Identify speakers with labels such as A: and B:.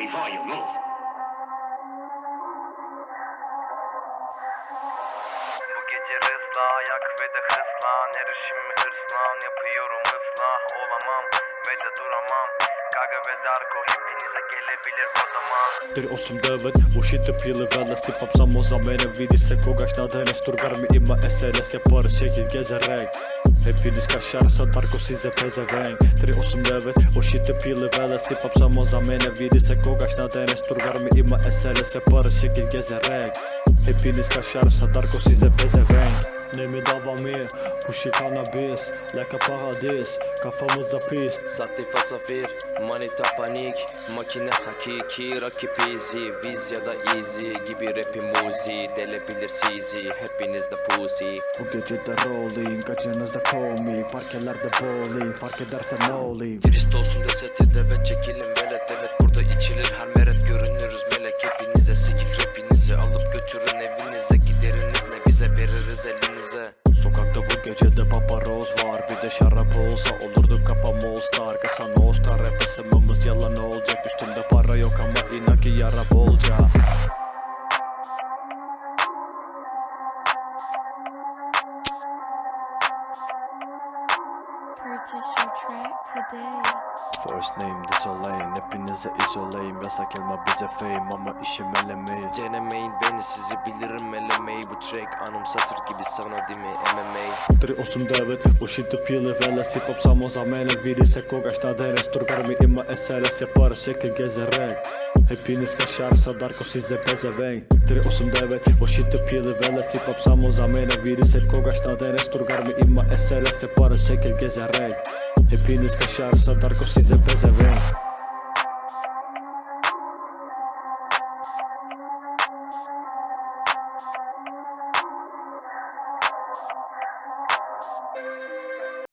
A: before you move.
B: Bu gece hızla ayak ve de hızlan Erişimi hırslan yapıyorum hızla. Olamam ve de duramam. Gaga ve Darko hepinize gelebilir odama
C: Ter 8-9, ušite pile vele si pop samo za mene Vidi se koga šta danas, turgar mi ima SRS je par šekit gezerek. Hepiniz kaşarsa Darko size pezevenk 389 Oşiti pili vele sipap samo za mene Vidi se kogaš na DNS Turgar mi ima SLS-e Parı şekil gezerek Hepiniz kaşarsa Darko size pezevenk Ne mi? Dava mi Kuşi kanabis Leka paradis Kafamızda pis.
D: Sahte fasafir, manita panik Makine hakiki, rakip easy Viz ya da easy gibi rapim muzi Delebilir sizi, hepiniz de pussy.
C: Bu gece de rolling Gacınızda komik Parkelerde bowling Fark ederse ne olayım?
D: Girist olsun deseti de ve çekilin velet Evet burada içilir her meret görünürüz melek Hepinize sikik rapinizi alıp götürün bize elinize
C: Sokakta bu gece de paparoz var. Bir de şarap olsa olurdu kafam all star. Kasa no star Rap yalan olacak. Üstümde para yok ama inan ki yara bolca First name disolayın Hepinize isoleyim Yasak elma bize fame Ama işim elemeyin
D: Denemeyin beni sizi bilirim elemeyi. Bu track anımsatır gibi sana dimi MMA
C: Tri osum devet Ušitih pili e vele Sipam samo za mene Vidi se koga šta dere Strugar mi ima e SLS Je par šeke gezerek Hepiniz kaşar Darko size pezevenk 389 Ošite pjeli vele Sipap samo za mene. Vidi se kogaš na DNS Turgarmi ima SLS Se pare šekel geze renk Hepiniz kaşar Darko size pezevenk Thank you.